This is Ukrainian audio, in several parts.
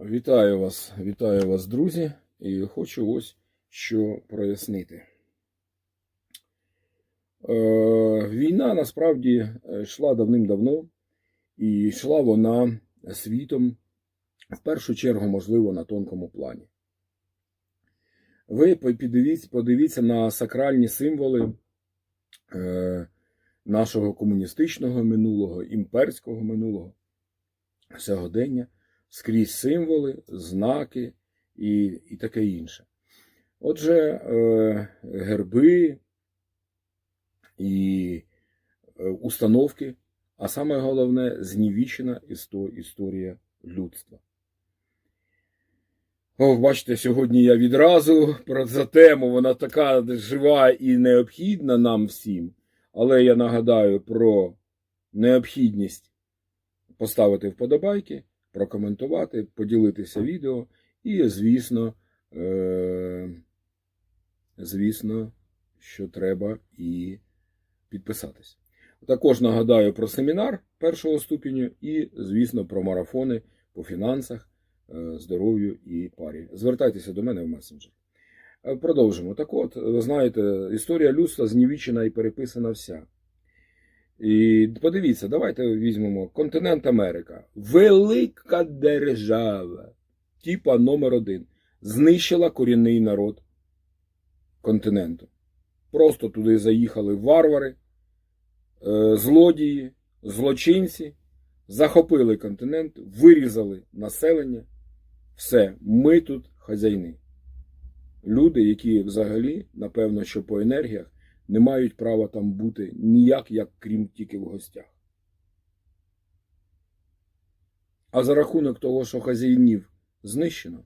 Вітаю вас, вітаю вас, друзі, і хочу ось що прояснити. Е, війна насправді е, йшла давним-давно, і йшла вона світом, в першу чергу, можливо, на тонкому плані. Ви подивіться, подивіться на сакральні символи е, нашого комуністичного минулого, імперського минулого, сьогодення скрізь символи, знаки і, і таке інше. Отже, е, герби і е, установки, а саме головне знівічена історія людства. О, бачите, сьогодні я відразу про за тему, вона така жива і необхідна нам всім. Але я нагадаю про необхідність поставити вподобайки, прокоментувати, поділитися відео і, звісно, е- звісно, що треба і підписатись. Також нагадаю про семінар першого ступеню і, звісно, про марафони по фінансах, е, здоров'ю і парі. Звертайтеся до мене в месенджер. Е, Продовжимо. Так от, ви знаєте, історія людства знівічена і переписана вся. І подивіться, давайте візьмемо континент Америка. Велика держава, типа номер один, знищила корінний народ континенту. Просто туди заїхали варвари, е, злодії, злочинці, захопили континент, вирізали населення. Все, ми тут хазяйни. Люди, які взагалі, напевно, що по енергіях не мають права там бути ніяк, як крім тільки в гостях. А за рахунок того, що хазяїнів знищено,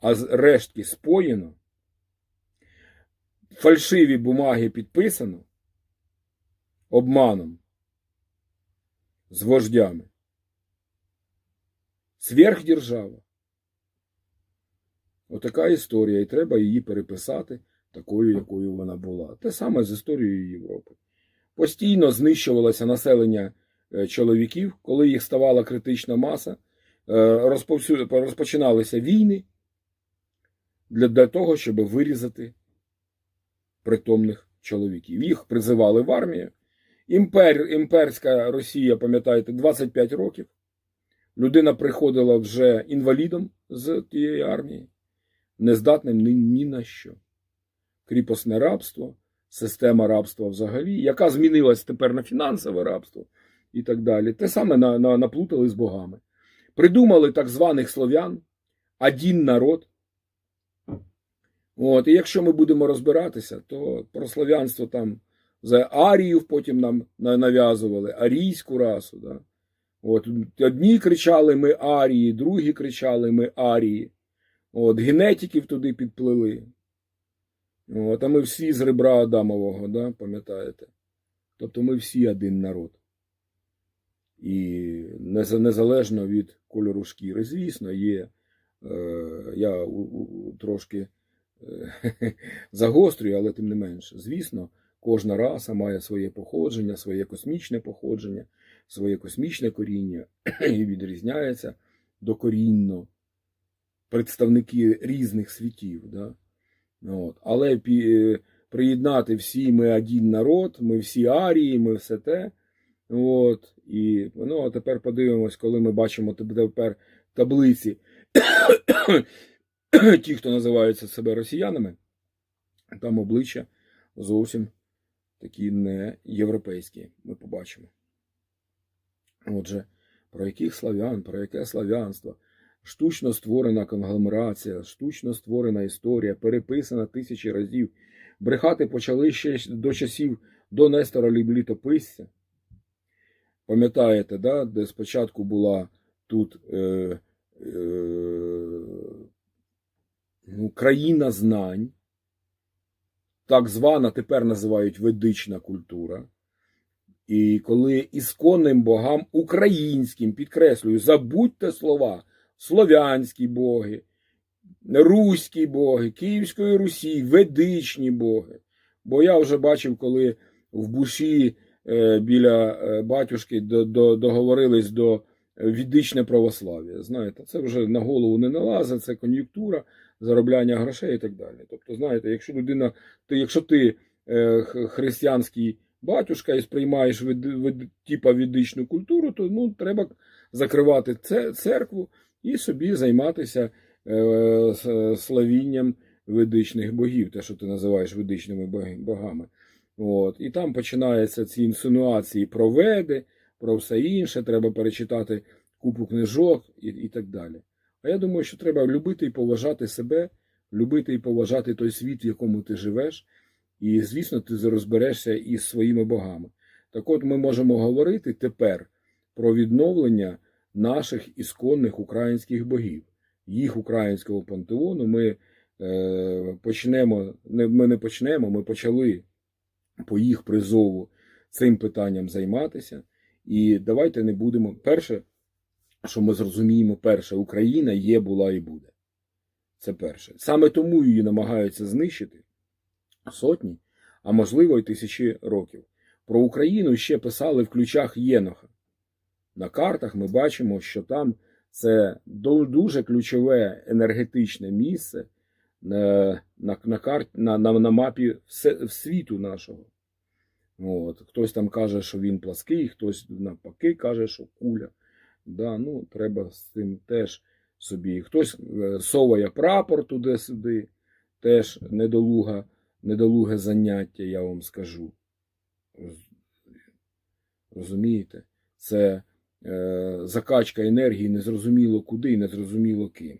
а рештки споєно, фальшиві бумаги підписано обманом з вождями. Сверхдержава. Отака історія, і треба її переписати такою, якою вона була. Те саме з історією Європи. Постійно знищувалося населення е, чоловіків, коли їх ставала критична маса, е, розпочиналися війни для, для того, щоб вирізати притомних чоловіків. Їх призивали в армію. Імпер, імперська Росія, пам'ятаєте, 25 років. Людина приходила вже інвалідом з тієї армії, нездатним ні, ні на що. Кріпосне рабство, система рабства взагалі, яка змінилась тепер на фінансове рабство і так далі. Те саме на, на, наплутали з богами. Придумали так званих слов'ян, один народ. От, і якщо ми будемо розбиратися, то про слов'янство там за Арію потім нам нав'язували, арійську расу. Да? От, одні кричали ми Арії, другі кричали ми Арії. От, генетиків туди підплили. От, а ми всі з ребра Адамового, да, пам'ятаєте? Тобто ми всі один народ. І незалежно від кольору шкіри, звісно, є. Е, я трошки е, загострюю, але тим не менше. Звісно, кожна раса має своє походження, своє космічне походження, своє космічне коріння і відрізняється докорінно представники різних світів. Да? От. Але пі- приєднати всі ми один народ, ми всі арії, ми все те. От. І ну, а тепер подивимось, коли ми бачимо тепер таблиці ті, хто називаються себе росіянами, там обличчя зовсім такі не європейські. Ми побачимо. Отже, про яких славян, про яке слав'янство? Штучно створена конгломерація, штучно створена історія, переписана тисячі разів. Брехати почали ще до часів до Нестора Ліблітописця. Пам'ятаєте, да, де спочатку була тут е, е, ну, країна знань, так звана тепер називають ведична культура. І коли ісконним богам українським, підкреслюю, забудьте слова, слов'янські боги, руські боги, Київської Русі, ведичні боги. Бо я вже бачив, коли в буші е, біля е, батюшки до, до, договорились до віддичне православ'я. Знаєте, це вже на голову не налазить, це кон'юнктура, заробляння грошей і так далі. Тобто, знаєте, якщо людина, ти, якщо ти е, християнський батюшка і сприймаєш від, від, типа віддичну культуру, то ну, треба закривати це, церкву і собі займатися е, славінням ведичних богів, те, що ти називаєш ведичними богами. От. І там починаються ці інсинуації про веди, про все інше, треба перечитати купу книжок і, і так далі. А я думаю, що треба любити і поважати себе, любити і поважати той світ, в якому ти живеш, і, звісно, ти розберешся із своїми богами. Так от ми можемо говорити тепер про відновлення наших ісконних українських богів, їх українського пантеону. Ми е, почнемо, не, ми не почнемо, ми почали по їх призову цим питанням займатися. І давайте не будемо. Перше, що ми зрозуміємо, перше, Україна є, була і буде. Це перше. Саме тому її намагаються знищити сотні, а можливо й тисячі років. Про Україну ще писали в ключах Єноха. На картах ми бачимо, що там це дуже ключове енергетичне місце на, на, на, карт, на, на, на мапі світу нашого. От. Хтось там каже, що він плаский, хтось навпаки каже, що куля. Да, ну, треба з цим теж собі. Хтось е, соває прапор туди-сюди, теж недолуга, недолуге заняття, я вам скажу. Розумієте? Це е, закачка енергії незрозуміло куди і незрозуміло ким.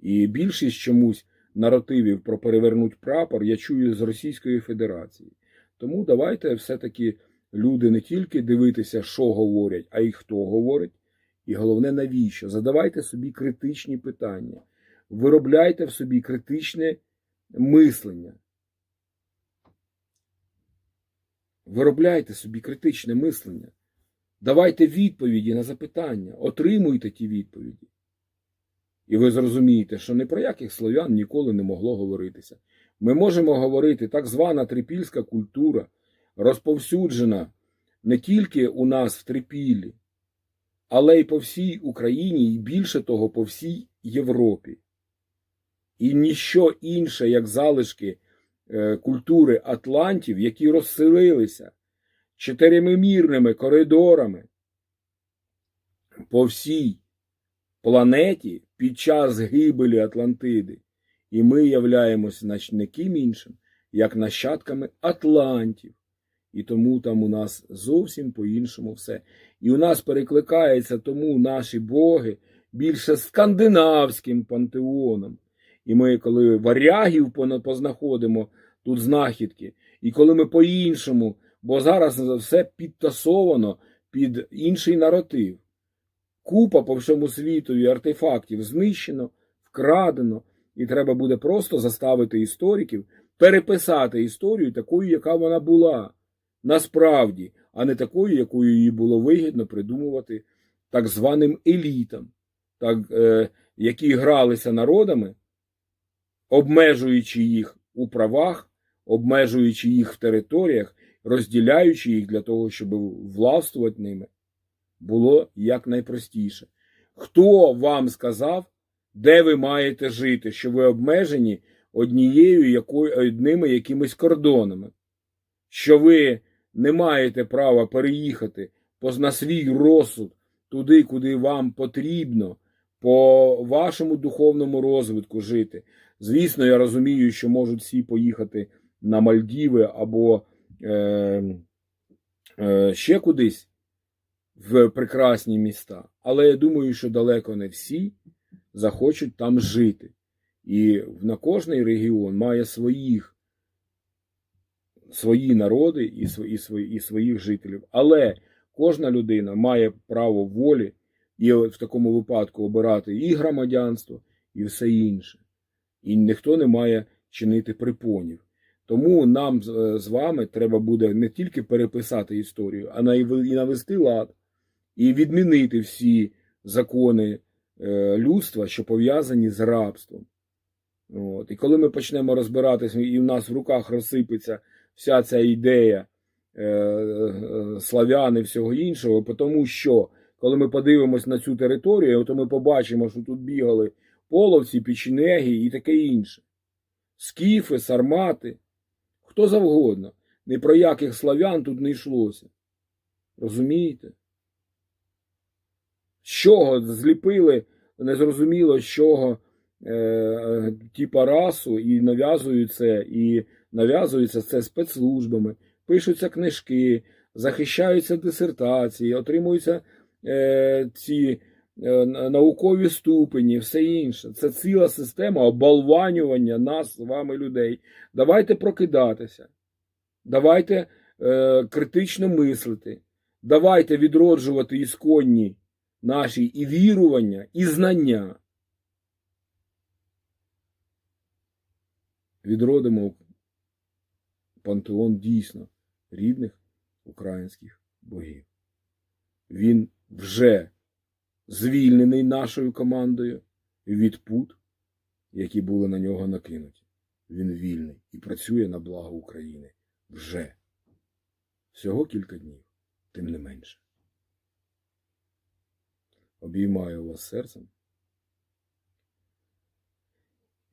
І більшість чомусь наративів про перевернуть прапор я чую з Російської Федерації. Тому давайте все-таки люди не тільки дивитися, що говорять, а й хто говорить. І головне, навіщо? Задавайте собі критичні питання. Виробляйте в собі критичне мислення. Виробляйте собі критичне мислення. Давайте відповіді на запитання, отримуйте ті відповіді. І ви зрозумієте, що ні про яких слов'ян ніколи не могло говоритися. Ми можемо говорити, так звана трипільська культура розповсюджена не тільки у нас в Трипіллі, але й по всій Україні, і більше того, по всій Європі. І ніщо інше, як залишки е, культури атлантів, які розселилися чотиримимірними коридорами по всій планеті під час гибелі Атлантиди. І ми являємося нач- ким іншим, як нащадками Атлантів. І тому там у нас зовсім по-іншому все. І у нас перекликається тому наші боги більше скандинавським пантеоном. І ми, коли варягів познаходимо тут знахідки, і коли ми по-іншому, бо зараз все підтасовано під інший наратив. Купа по всьому світу і артефактів знищено, вкрадено, і треба буде просто заставити істориків переписати історію такою, яка вона була насправді, а не такою, якою її було вигідно придумувати так званим елітам, так, е, які гралися народами, обмежуючи їх у правах, обмежуючи їх в територіях, розділяючи їх для того, щоб властвувати ними, було якнайпростіше. Хто вам сказав, де ви маєте жити, що ви обмежені однією якою, одними якимись кордонами, що ви не маєте права переїхати поз- на свій розсуд туди, куди вам потрібно, по вашому духовному розвитку жити. Звісно, я розумію, що можуть всі поїхати на Мальдіви або е, е, ще кудись в прекрасні міста. Але я думаю, що далеко не всі захочуть там жити. І на кожний регіон має своїх, свої народи і свої, і і своїх жителів. Але кожна людина має право волі і в такому випадку обирати і громадянство, і все інше. І ніхто не має чинити припонів. Тому нам з е, вами треба буде не тільки переписати історію, а і навести лад, і відмінити всі закони е, людства, що пов'язані з рабством. От. І коли ми почнемо розбиратися, і в нас в руках розсипеться вся ця ідея е, славян і всього іншого, тому що коли ми подивимось на цю територію, то ми побачимо, що тут бігали половці, печенеги і таке інше. Скіфи, сармати, хто завгодно. Ні про яких славян тут не йшлося. Розумієте? З чого зліпили, незрозуміло, з чого е, е, типа расу і нав'язують це, і нав'язується це спецслужбами, пишуться книжки, захищаються дисертації, отримуються е, ці наукові ступені, все інше. Це ціла система оболванювання нас з вами людей. Давайте прокидатися. Давайте е, критично мислити. Давайте відроджувати ісконні наші і вірування, і знання. Відродимо пантеон дійсно рідних українських богів. Він вже звільнений нашою командою від пут, які були на нього накинуті. Він вільний і працює на благо України вже. Всього кілька днів, тим не менше. Обіймаю вас серцем.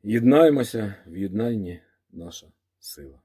Єднаємося в єднанні наша сила.